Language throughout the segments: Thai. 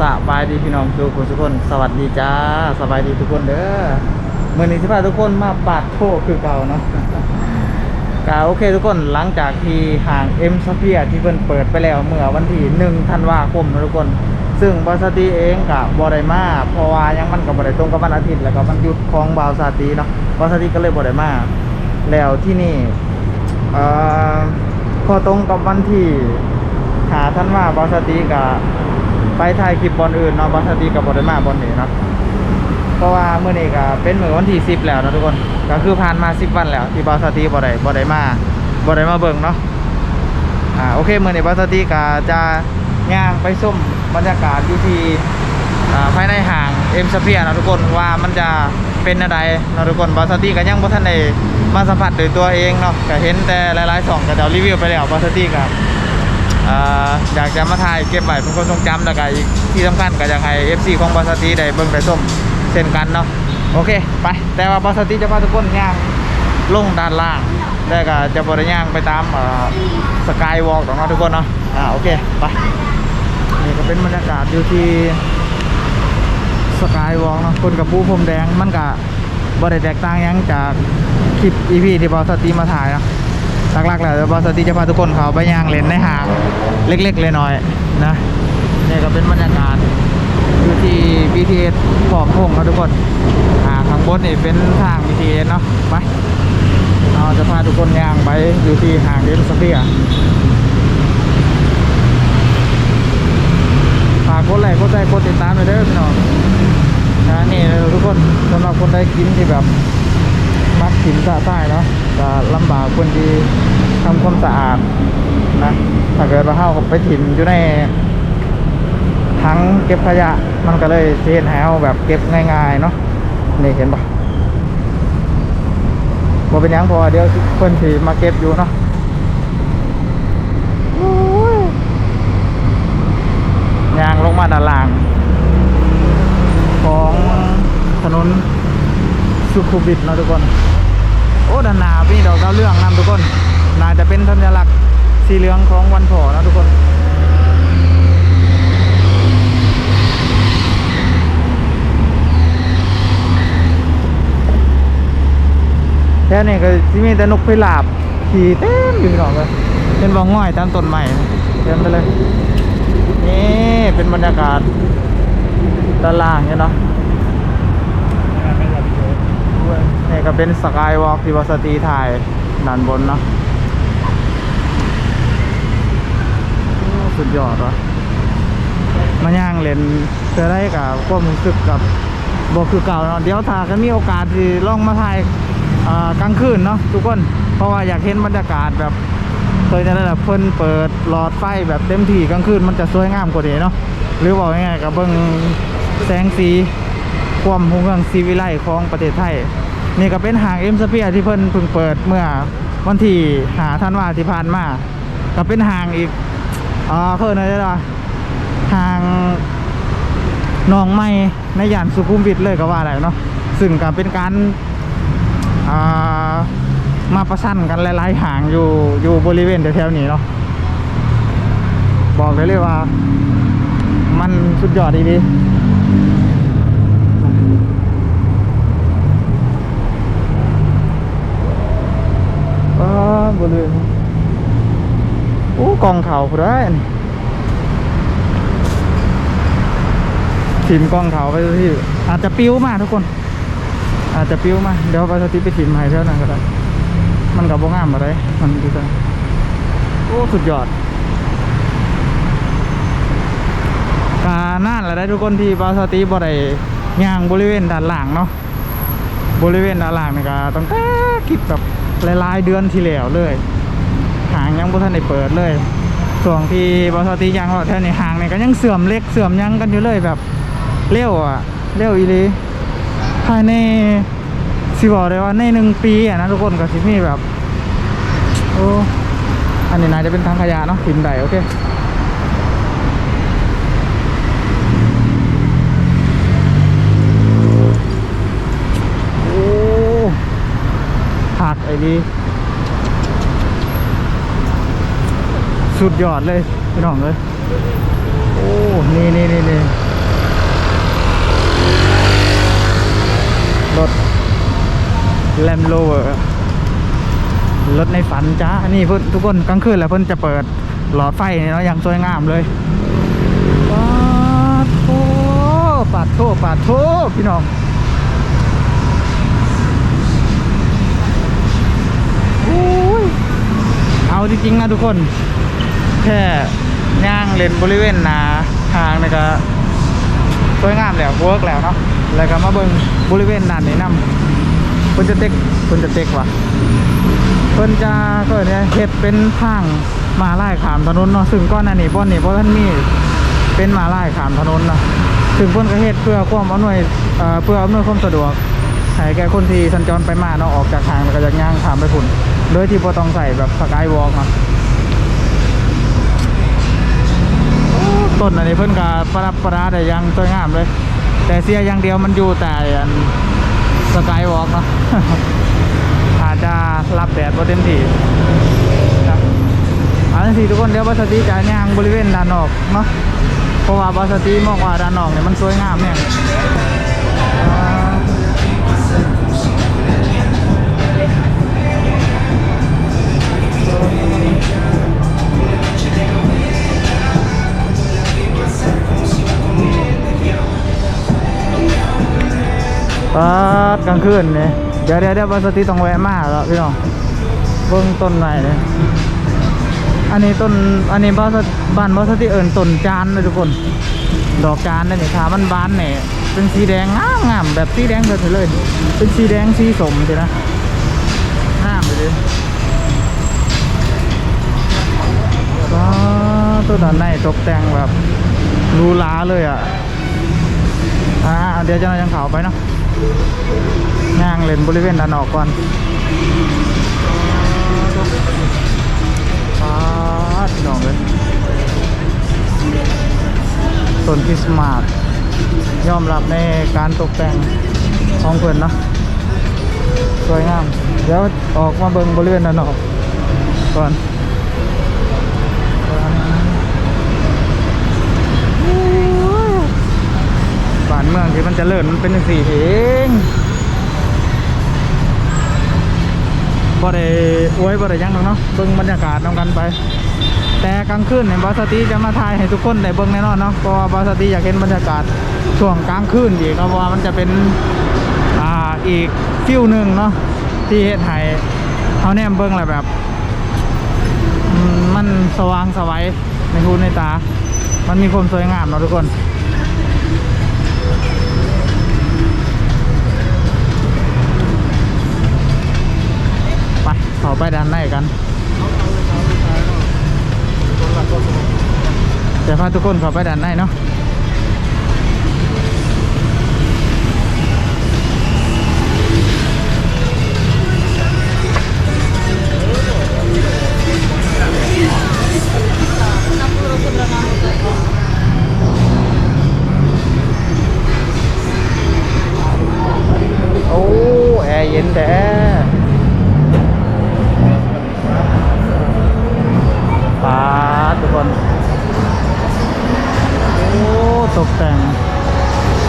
สบายดีพี่น้องทุกคนทุกคน สวัสดีจ้าสบายดีทุกคนเด้อเมื่อนี้ที่พาทุกคนมาปาดโทคือเก่าเนาะกาโอเคทุกคนหลังจากที่ห่างเอ็มสเปียที่เพิ่นเปิดไปแล้วเมื่อวันที่หนึ่งธันวาคมนะทุกคน ซึ่งบาสตีเองกับบอดมาเพราะว่ายังมันกับบอดตรงกับวันอาทิตย์แล้วก็มันหยุดของบาวซาตีเนาะบาสตีก็เลยบอดมาแล้วที่นี่เอ่อพอตรงกับวันที่หาท่านว่าบาสตีกับ ไปถ่ายคลิปบอลอื่นเนาะบาสตีกับบอดมาบอลนี้เนาะเพราะว่าเมื่อนี้ก็เป็นเหมื้อวันที่10แล้วนะทุกคน ก็คือผ่านมา10วันแล้ว ที่บอสตีบ่ได้บ่ไดมาบ่ไดมาเบิ่งเนาะอ่าโอเคเมื้อนี้บอสตีก็จะย่างไปส้มบรรยากาศอยู่ที่อ่าภายในห้างเอ็มสเปียนะทุกคนว่ามันจะเป็นอะไรนะทุกคนบอสตีก็ยังบ่ทันได้มาสัมผัสด้วยตัวเองเนาะก็เห็นแต่หลายๆสองก็จะรีวิวไปแล้วบอสตีก็อ่า อยากจะมาถ่ายเก็บไว้เป็นคนทรงจำแล้วก็อีกที่สำคัญก็อยากให้ FC ของบอสตีได้เบิ่งได้ส้มเช่นกันเนาะโอเค ไป แต่ว่าบอสตีจะพาทุกคนย่างลงด้านล่างแต่ก็จะบริย่างไปตามสกายวอล์กของเราทุกคนเนาะอ่าโอเคไปนี่ก็เป็นบรรยากาศอยู่ที่สกายวอล์กเนาะคนกับปูพรมแดงมันก็บ่ได้แตกต่างยังจากคลิป EP ที่บอสตีมาถ่ายเนาะ หลักๆแล้วบอสตีจะพาทุกคนเขาไปย่างเลนในห้างเล็กๆเลยหน้อยนะนี่ก็เป็นบรรยากาศอยู่ที่ BTS ขอบพงครับทุกคนอ่าข้างบนนี่เป็นทาง BTS เนาะไปเราจะพาทุกคนย่างไปอยู่ที่ห้างเดนสเฟียฝากกดไลค์กดแชร์กดติดตามไปเด้อพี่น้องนะนี่ทุกคนสำหรับคนได้กินที่แบบมักถิ่นสะใต้เนาะ จะลำบากคนที่ทำความสะอาดนะถ้าเกิดว่าเข้าไปถิ่นอยู่ในถังเก็บขยะมันก็เลยเสียหายแบบเก็บง่ายๆเนาะนี่เห็นปะบ่เป็นหยังเพอเดี๋ยวเพิ่นสิมาเก็บอยู่เนาะโอ้ยยางลงมาด้านล่าง ของถนนสุขุมวิทเนาะทุกคนโอ้ด้านหน้าพี่ดอกดาวเรืองนำทุกคน น่าจะเป็นสัญลักษณ์สีเหลืองของวันพ่อนะทุกคนแค่นี้ก็ที่มีแต่นกพิราบขี่เต็มอยู่พี่น้องเลยเป็นบ่อง่อยตามต้นใหม่เต็มไปเลย นี่เป็นบรรยากาศด้านล่างเนี่ยเนาะ นี่ก็เป็นสกายวอล์กที่วัสตีถ่ายด้านบนเนาะสุดยอดวะมาย่างเล่นจะได้กับความรู้สึกกับบอกคือเก่าเนาะเดี๋ยวถ้ากันมีโอกาสที่ล่องมาถ่ายกลางคืนเนาะทุกคน เพราะว่าอยากเห็นบรรยากาศแบบเคยจะได้แบบเพิ่นเปิดหลอดไฟแบบเต็มที่กลางคืนมันจะสวยงามกว่านี้เนาะหรือบอกง่ายๆกับเบิ่งแสงสีความหุ่งเรืองซีวิไลของประเทศไทย นี่ก็เป็นหางเอ็มสเปียที่เพิ่นเพิ่งเปิดเมื่อวันที่หาท่านว่าที่ผ่านมาก็เป็นหางอีกอ่าเพิ่นอะไรล่ะหางนองไม้ในย่านสุขุมวิทเลยก็ว่าได้เนาะซึ่งก็เป็นการอ่ามาประชันกันหลายๆหางอยู่อยู่บริเวณแถวๆนี้เนาะบอกได้เลยว่า มันสุดยอดดีๆ ป้า บริเวณโอ้กองเขาผู้ได้อันนี้ถิ่มกองเขาไปที่อาจจะปิ้วมาทุกคน อาจจะปิ้วมา เดี๋ยวไปสติไปถิ่มให้เท่านั้นก็ได้ มันกับบ่งามอะไรมันดูกันโอ้สุดยอดกาน่านแหละได้ทุกคนที่บาสติบ่ได้ย่างบริเวณด้านหลังเนาะบริเวณด้านหล่างนี่ก็ตั้งแต่คลิปแบบ หลายๆเดือนที่แล้วเลยหางยังบ่ทันได้เปิดเลยส่วนที่บริษัทที่ยังเราแถวนี้หางเนี่ยก็ยังเสื่อมเล็กเสื่อมยังกันอยู่เลยแบบเร็วอะเร็วอีเลีภายในสิบอกเลยว่าในหนึ่งปีอะนะทุกคนก็สิมี่แบบโอ้อันนี้นายจะเป็นทางขยะเนาะหินใดโอเค ไอ้นี้สุดยอดเลยพี่น้องเลยโอ้นี่นี่นี่นี่รถแลมโลเวอร์รถในฝันจ้านี่เพื่อนทุกคนกลางคืนแล้วเพื่อนจะเปิดหลอดไฟเนาะยังสวยงามเลยปาดโทปาดโทปาดโทพี่น้อง เอาจริงๆนะทุกคน แค่ย่างเลนบริเวณนาทางนี่ก็สวยงามแล้วเวิร์กแล้วเนาะแล้วก็มาเบิ่งบริเวณด้านนี้นำเพิ่นจะเต็กเพิ่นจะเต็กว่ะเพิ่นจะก็เนี่ยเฮ็ดเป็นทางมาลายขามถนนเนาะซึ่งก่อนน้านี้บ่อนนี่บ่ทันมีเป็นมาลายขามถนนเนาะซึ่งเพิ่นก็เฮ็ดเพื่อความอำนวยเอ่อเพื่ออำนวยความสะดวกให้แก่คนที่สัญจรไปมาเนาะออกจากทางแล้วก็จากย่างขามไปพุ่น โดยที่บ่ต้องใส่แบบสกายวอล์กเนาะต้นอันนี้เพิ่นก็ประดับประดาได้อยังสวยงามเลย แต่เสียอย่างเดียวมันอยู่แต่อันสกายวอล์กเนาะอาจจะรับแดดบ่เต็มที่นะเอาจังซี่ทุกคนเดี๋ยวบัสติจะย่างบริเวณด้านนอกเนาะเพราะว่าบัสติมองว่าด้านนอกเนี่ยมันสวยงามเนี่ย ปาดกลางคืนเนี่ยเดี๋ยวเดี๋ยวเดี๋ยวบัสติต้องแวะมาแล้วพี่น้องเบิ่งต้นไม้เลยอันนี้ต้นอันนี้บ้านบ้านบัสติเอิญต้นจานเลยทุกคน ดอกจานเนี่ยถ้ามันบานเนี่ยเป็นสีแดงงามงามแบบสีแดงเลยเลย เป็นสีแดงสีสมใช่นะงามเลยก็ตัวด้านในตกแต่งแบบรูหราเลยอะอ่าเดี๋ยวจะนำยังเขาไปเนาะ ย่างเล่นบริเวณด้านนอกก่อนปาดน้องเลยต้นคริสต์มาสยอมรับในการตกแต่งของเพื่อนเนาะสวยงาม เดี๋ยวออกมาเบิ่งบริเวณด้านนอกก่อนบ้านเมืองที่มันเจะเลิศมันเป็นสีเองบ่ได้อวยบ่ได้ยังหรอกเนาะเบิ่งบรรยากาศนำกันไป แต่กลางคืนเนี่ยบอสตีจะมาถ่ายให้ทุกคนได้เบิ่งแน่นอนเนาะเพราะว่าบอสตีอยากเห็นบรรยากาศช่วงกลางคืนอีกเนาะเพราะว่ามันจะเป็นอ่าอีกฟิวหนึ่งเนาะที่เฮ็ดให้เขาแนมเบิ่งแหละแบบมมันสว่างสวัยในหูในตา มันมีความสวยงามเนาะทุกคน ไปเข้าไปด้านในกัน จะพาทุกคนเข้าไปด้านในเนาะ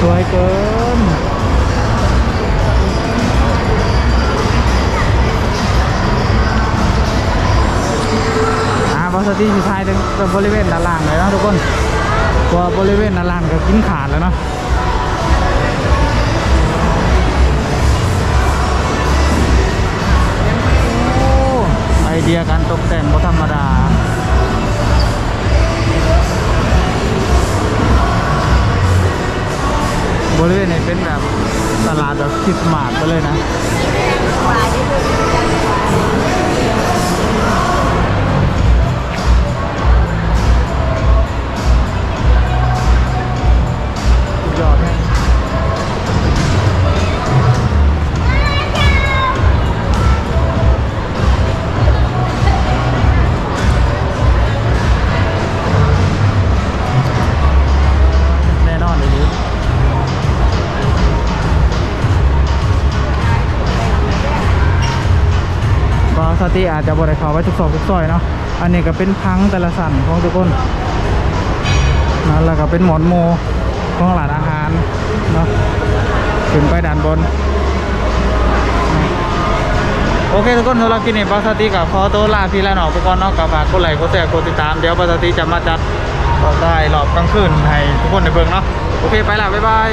สวยเกิน อ่าบอสตีสุดท้ายถึงบริเวณด้านล่างเลยนะทุกคนพราะว่าบริเวณด้านล่างก็กินขาดแล้วเนาะโอ้ไอเดียการตกแต่งก็ธรรมดา บริเวณนี้เป็นแบบตลาดแบบคริสต์มาสไปเลยนะ สติอาจจะบริเขาไว้ทุกซอกทุกซอยเนาะอันนี้ก็เป็นพังแต่ละสั่นของทุกคนนะแล้วก็เป็นหมอนโมของร้านอาหารเนาะขึ้นไปด้านบนนะเคทุกคนสำหรับคลิปนี้บาสติกับขอตัวลาพี่และน้องไปก่อนเนาะกับฝากกดไลค์กดแชร์กดติดตามเดี๋ยวบาสติจะมาจัดก็ได้รอบกลางคืนให้ทุกคนได้เบิ่งเนาะโอเคไปละบ๊ายบาย